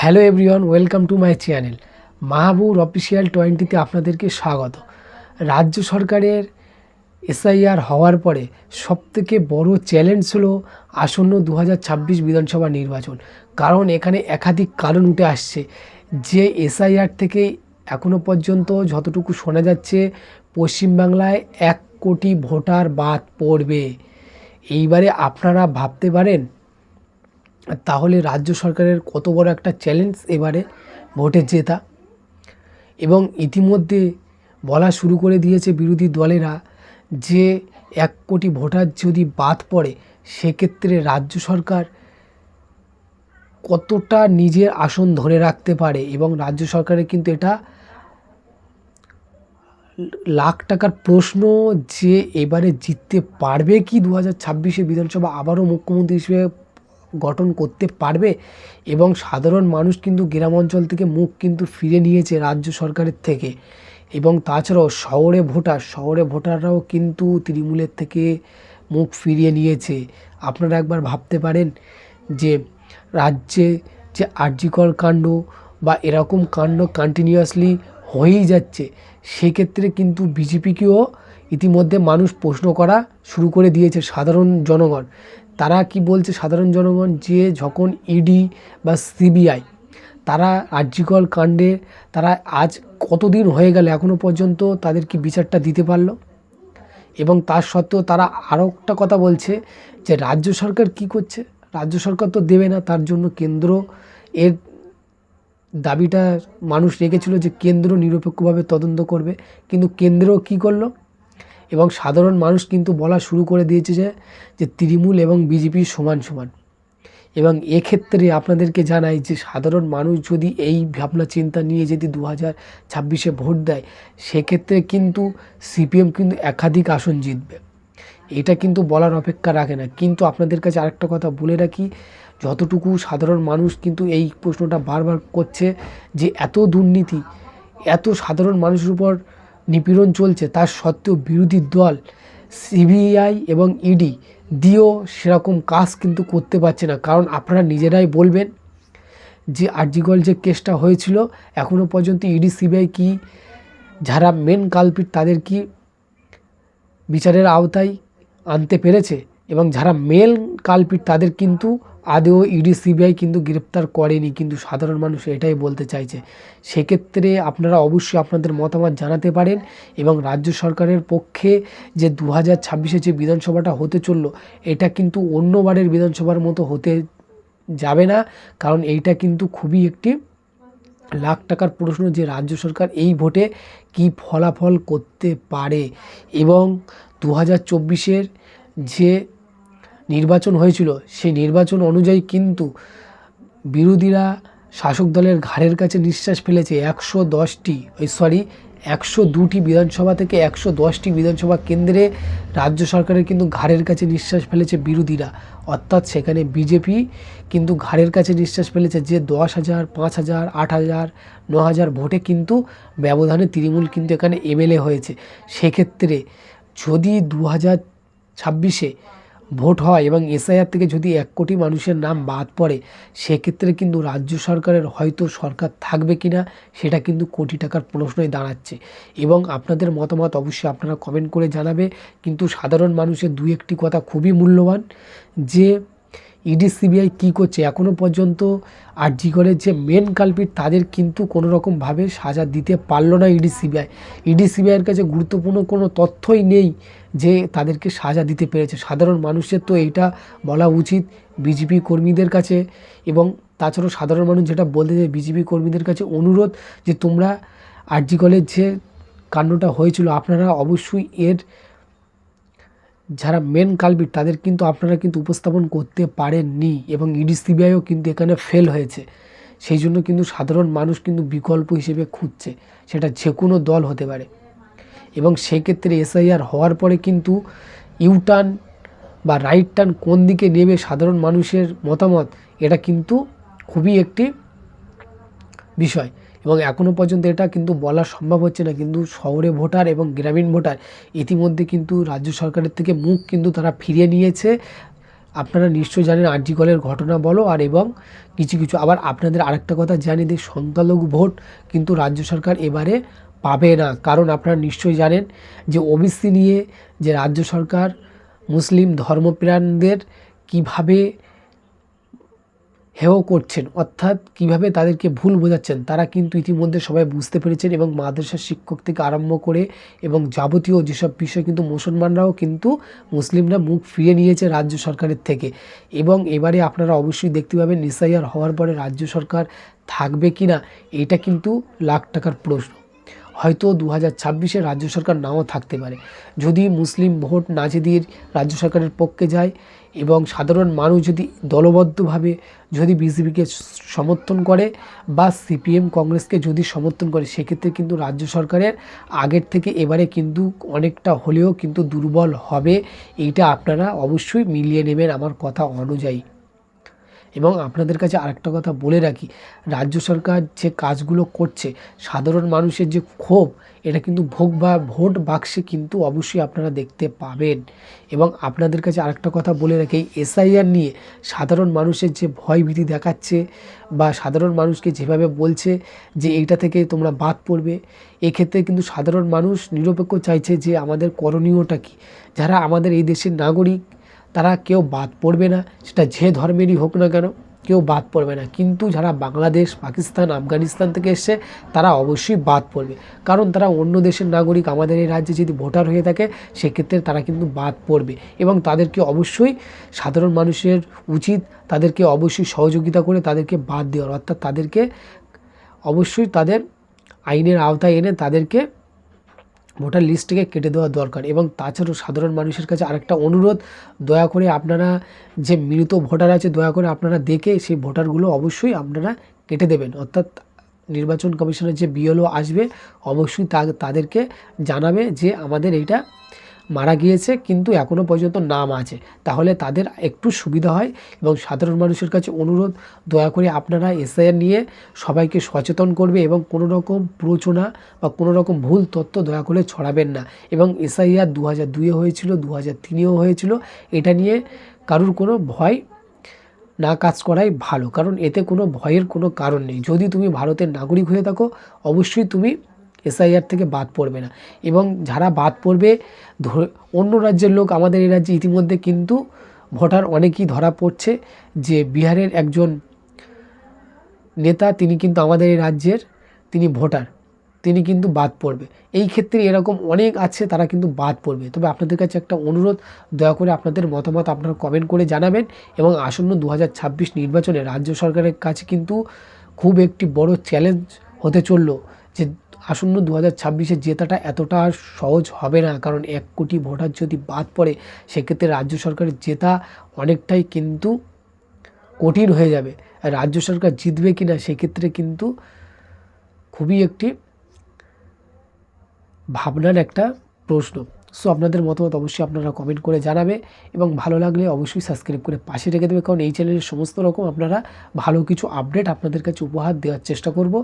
Hello everyone, welcome to my channel. Mahbur official টোয়েন্টিতে আপনাদেরকে স্বাগত। রাজ্য সরকারের এসআইআর হওয়ার পরে সবথেকে বড় চ্যালেঞ্জ হলো আসন্ন দু বিধানসভা নির্বাচন। কারণ এখানে একাধিক কারণ উঠে আসছে। যে এসআইআর থেকে এখনও পর্যন্ত যতটুকু শোনা যাচ্ছে, পশ্চিমবাংলায় এক কোটি ভোটার বাদ পড়বে। এইবারে আপনারা ভাবতে পারেন তাহলে রাজ্য সরকারের কত বড় একটা চ্যালেঞ্জ এবারে ভোটে জেতা। এবং ইতিমধ্যে বলা শুরু করে দিয়েছে বিরোধী দলেরা যে এক কোটি ভোটার যদি বাদ পড়ে, সেক্ষেত্রে রাজ্য সরকার কতটা নিজের আসন ধরে রাখতে পারে এবং রাজ্য সরকারের কিন্তু এটা লাখ টাকার প্রশ্ন যে এবারে জিততে পারবে কি? দু হাজার ছাব্বিশে বিধানসভা আবারও মুখ্যমন্ত্রী হিসেবে গঠন করতে পারবে এবং সাধারণ মানুষ কিন্তু গ্রাম অঞ্চল থেকে মুখ কিন্তু ফিরে নিয়েছে রাজ্য সরকারের থেকে। এবং তাছাড়াও শহরে ভোটার, শহরে ভোটাররাও কিন্তু তৃণমূলের থেকে মুখ ফিরিয়ে নিয়েছে। আপনারা একবার ভাবতে পারেন যে রাজ্যে যে আর্যিকর কাণ্ড বা এরকম কাণ্ড কন্টিনিউয়াসলি হয়েই যাচ্ছে, সেক্ষেত্রে কিন্তু বিজেপিকেও ইতিমধ্যে মানুষ প্রশ্ন করা শুরু করে দিয়েছে সাধারণ জনগণ তারা কি বলছে সাধারণ জনগণ? যে যখন ইডি বা সিবিআই তারা আর্যিকর কাণ্ডে, তারা আজ কতদিন হয়ে গেলে এখনও পর্যন্ত তাদের কি বিচারটা দিতে পারল? এবং তার সত্ত্বেও তারা আরও একটা কথা বলছে যে রাজ্য সরকার কি করছে? রাজ্য সরকার তো দেবে না, তার জন্য কেন্দ্র এর দাবিটা মানুষ রেখেছিল যে কেন্দ্র নিরপেক্ষভাবে তদন্ত করবে। কিন্তু কেন্দ্র কি করল? এবং সাধারণ মানুষ কিন্তু বলা শুরু করে দিয়েছে যে যে তৃণমূল এবং বিজেপি সমান সমান। এবং এক্ষেত্রে আপনাদেরকে জানাই যে, সাধারণ মানুষ যদি এই ভাবনা চিন্তা নিয়ে যদি দু হাজার ছাব্বিশে ভোট দেয়, সেক্ষেত্রে কিন্তু সিপিএম কিন্তু একাধিক আসন জিতবে। এটা কিন্তু বলার অপেক্ষা রাখে না। কিন্তু আপনাদের কাছে আরেকটা কথা বলে রাখি, যতটুকু সাধারণ মানুষ কিন্তু এই প্রশ্নটা বারবার করছে যে, এত দুর্নীতি, এত সাধারণ মানুষের উপর নিপীড়ন চলছে, তার সত্ত্বেও বিরোধী দল, সিবিআই এবং ইডি দিয়েও সেরকম কাজ কিন্তু করতে পারছে না। কারণ আপনারা নিজেরাই বলবেন যে আরজিগল যে কেসটা হয়েছিল এখনও পর্যন্ত ইডি, সিবিআই কি, যারা মেন কালপিট তাদের কি বিচারের আওতায় আনতে পেরেছে? এবং যারা মেল কালপিট তাদের কিন্তু আদেও ইডি সিবিআই কিন্তু গ্রেপ্তার করেনি, কিন্তু সাধারণ মানুষ এটাই বলতে চাইছে। সেক্ষেত্রে আপনারা অবশ্যই আপনাদের মতামত জানাতে পারেন এবং রাজ্য সরকারের পক্ষে যে দু হাজার ছাব্বিশে যে বিধানসভাটা হতে চলল, এটা কিন্তু অন্যবারের বিধানসভার মতো হতে যাবে না, কারণ এইটা কিন্তু খুবই একটি লাখ টাকার প্রশ্ন যে রাজ্য সরকার এই ভোটে কি ফলাফল করতে পারে। এবং দু হাজার চব্বিশের যে নির্বাচন হয়েছিল, সেই নির্বাচন অনুযায়ী কিন্তু বিরোধীরা শাসক দলের ঘাড়ের কাছে নিঃশ্বাস ফেলেছে। একশো দশটি, ওই সরি একশো দুটি বিধানসভা থেকে একশো দশটি বিধানসভা কেন্দ্রে রাজ্য সরকারের কিন্তু ঘাড়ের কাছে নিঃশ্বাস ফেলেছে বিরোধীরা। অর্থাৎ সেখানে বিজেপি কিন্তু ঘাড়ের কাছে নিঃশ্বাস ফেলেছে যে দশ হাজার, পাঁচ হাজার, আট হাজার, ন হাজার ভোটে কিন্তু ব্যবধানে তৃণমূল কিন্তু এখানে এমএলএ হয়েছে। সেক্ষেত্রে যদি দু হাজার ছাব্বিশে ভোট হয় এবং এসআইআর থেকে যদি এক কোটি মানুষের নাম বাদ পড়ে, সেক্ষেত্রে কিন্তু রাজ্য সরকারের হয়তো সরকার থাকবে কি না, সেটা কিন্তু কোটি টাকার প্রশ্নই দাঁড়াচ্ছে। এবং আপনাদের মতামত অবশ্যই আপনারা কমেন্ট করে জানাবে। কিন্তু সাধারণ মানুষের দু একটি কথা খুবই মূল্যবান, যে ইডি সিবিআই কী করছে? এখনও পর্যন্ত আরজিগড়ের যে মেন কালপিট তাদের কিন্তু কোনো রকমভাবে সাজা দিতে পারল না ইডি সিবিআই ইডি সিবিআইয়ের কাছে গুরুত্বপূর্ণ কোনো তথ্যই নেই যে তাদেরকে সাজা দিতে পেরেছে। সাধারণ মানুষের তো এইটা বলা উচিত বিজেপি কর্মীদের কাছে এবং তাছাড়াও সাধারণ মানুষ যেটা বলতে চায় বিজেপি কর্মীদের কাছে অনুরোধ যে তোমরা আরজিগলের যে কাণ্ডটা হয়েছিল, আপনারা অবশ্যই এর যারা মেন কালবিট তাদের কিন্তু আপনারা কিন্তু উপস্থাপন করতে পারেননি এবং ইডি সিবিআইও কিন্তু এখানে ফেল হয়েছে। সেই জন্য কিন্তু সাধারণ মানুষ কিন্তু বিকল্প হিসেবে খুঁজছে, সেটা যে কোনো দল হতে পারে। এবং সেক্ষেত্রে এসআইআর হওয়ার পরে কিন্তু ইউটার্ন বা রাইট টার্ন কোন দিকে নেবে সাধারণ মানুষের মতামত, এটা কিন্তু খুবই একটি বিষয়। এবং এখনও পর্যন্ত এটা কিন্তু বলা সম্ভব হচ্ছে না। কিন্তু শহরে ভোটার এবং গ্রামীণ ভোটার ইতিমধ্যে কিন্তু রাজ্য সরকারের থেকে মুখ কিন্তু তারা ফিরিয়ে নিয়েছে। আপনারা নিশ্চয়ই জানেন আর্জিকলের ঘটনা বলো আর এবং কিছু কিছু। আবার আপনাদের আরেকটা কথা জানি, যে সংখ্যালঘু ভোট কিন্তু রাজ্য সরকার এবারে পাবে না। কারণ আপনারা নিশ্চয়ই জানেন যে ওবিসি নিয়ে যে রাজ্য সরকার মুসলিম ধর্মপ্রাণদের কীভাবে হেয় করছেন, অর্থাৎ কীভাবে তাদেরকে ভুল বোঝাচ্ছেন, তারা কিন্তু ইতিমধ্যে সবাই বুঝতে পেরেছেন এবং মাদ্রাসার শিক্ষক থেকে আরম্ভ করে এবং যাবতীয় যেসব বিষয় কিন্তু মুসলমানরাও কিন্তু মুসলিমরা মুখ ফিরিয়ে নিয়েছে রাজ্য সরকারের থেকে। এবং এবারে আপনারা অবশ্যই দেখতে পাবেন নিসাইয়ার হওয়ার পরে রাজ্য সরকার থাকবে কি না এটা কিন্তু লাখ টাকার প্রশ্ন। হয়তো দু হাজার ছাব্বিশে রাজ্য সরকার নাও থাকতে পারে। যদি মুসলিম ভোট নাজেদির রাজ্য সরকারের পক্ষে যায় এবং সাধারণ মানুষ যদি দলবদ্ধভাবে যদি বিজেপিকে সমর্থন করে বা সিপিএম কংগ্রেসকে যদি সমর্থন করে, সেক্ষেত্রে কিন্তু রাজ্য সরকারের আগের থেকে এবারে কিন্তু অনেকটা হলেও কিন্তু দুর্বল হবে। এইটা আপনারা অবশ্যই মিলিয়ে নেবেন আমার কথা অনুযায়ী। এবং আপনাদের কাছে আরেকটা কথা বলে রাখি, রাজ্য সরকার যে কাজগুলো করছে, সাধারণ মানুষের যে ক্ষোভ, এটা কিন্তু ভোগ বা ভোট বাক্সে কিন্তু অবশ্যই আপনারা দেখতে পাবেন। এবং আপনাদের কাছে আরেকটা কথা বলে রাখি, এসআইআর নিয়ে সাধারণ মানুষের যে ভয়ভীতি দেখাচ্ছে বা সাধারণ মানুষকে যেভাবে বলছে যে এইটা থেকে তোমরা বাদ পড়বে, এক্ষেত্রে কিন্তু সাধারণ মানুষ নিরপেক্ষ চাইছে যে আমাদের করণীয়টা কী? যারা আমাদের এই দেশের নাগরিক তারা কেউ বাদ পড়বে না, সেটা যে ধর্মেরই হোক না কেন, কেউ বাদ পড়বে না। কিন্তু যারা বাংলাদেশ, পাকিস্তান, আফগানিস্তান থেকে এসছে, তারা অবশ্যই বাদ পড়বে। কারণ তারা অন্য দেশের নাগরিক, আমাদের এই রাজ্যে যদি ভোটার হয়ে থাকে, সেক্ষেত্রে তারা কিন্তু বাদ পড়বে। এবং তাদেরকে অবশ্যই সাধারণ মানুষের উচিত তাদেরকে অবশ্যই সহযোগিতা করে তাদেরকে বাদ দেওয়ার। অর্থাৎ তাদেরকে অবশ্যই তাদের আইনের আওতায় এনে তাদেরকে ভোটার লিস্টটিকে কেটে দেওয়া দরকার। এবং তাছাড়াও সাধারণ মানুষের কাছে আরেকটা অনুরোধ, দয়া করে আপনারা যে মৃত ভোটার আছে, দয়া করে আপনারা দেখে সেই ভোটারগুলো অবশ্যই আপনারা কেটে দেবেন। অর্থাৎ নির্বাচন কমিশনের যে বিএলও আসবে, অবশ্যই তাদেরকে জানাবে যে আমাদের এইটা মারা গিয়েছে, কিন্তু এখনও পর্যন্ত নাম আছে। তাহলে তাদের একটু সুবিধা হয় এবং সাধারণ মানুষের কাছে অনুরোধ, দয়া করে আপনারা এসআইআর নিয়ে সবাইকে সচেতন করবে এবং কোনো রকম প্ররোচনা বা কোনো রকম ভুল তথ্য দয়া করে ছড়াবেন না। এবং এসআইআর দু হাজার দুইয়ে হয়েছিল দু হাজার তিনেও হয়েছিল, এটা নিয়ে কারুর কোনো ভয় না কাজ করাই ভালো। কারণ এতে কোনো ভয়ের কোনো কারণ নেই। যদি তুমি ভারতের নাগরিক হয়ে থাকো, অবশ্যই তুমি এসআইআর থেকে বাদ পড়বে না। এবং যারা বাদ পড়বে অন্য রাজ্যের লোক আমাদের এই রাজ্যে ইতিমধ্যে কিন্তু ভোটার অনেকেই ধরা পড়ছে যে বিহারের একজন নেতা, তিনি কিন্তু আমাদের এই রাজ্যের, তিনি ভোটার, তিনি কিন্তু বাদ পড়বে। এই ক্ষেত্রে এরকম অনেক আছে তারা কিন্তু বাদ পড়বে। তবে আপনাদের কাছে একটা অনুরোধ, দয়া করে আপনাদের মতামত আপনারা কমেন্ট করে জানাবেন এবং আসন্ন দু হাজার ছাব্বিশ নির্বাচনে রাজ্য সরকারের কাছে কিন্তু খুব একটি বড় চ্যালেঞ্জ হতে চলল যে আসন্ন দু হাজার ছাব্বিশে জেতাটা এতটা সহজ হবে না, কারণ এক কোটি ভোটার যদি বাদ পড়ে, সেক্ষেত্রে রাজ্য সরকারের জেতা অনেকটাই কিন্তু কঠিন হয়ে যাবে। আর রাজ্য সরকার জিতবে কি না সেক্ষেত্রে কিন্তু খুবই একটি ভাবনার একটা প্রশ্ন। সো, আপনাদের মতামত অবশ্যই আপনারা কমেন্ট করে জানাবে এবং ভালো লাগলে অবশ্যই সাবস্ক্রাইব করে পাশে রেখে দেবে, কারণ এই চ্যানেলের সমস্ত রকম আপনারা ভালো কিছু আপডেট আপনাদের কাছে উপহার দেওয়ার চেষ্টা করব।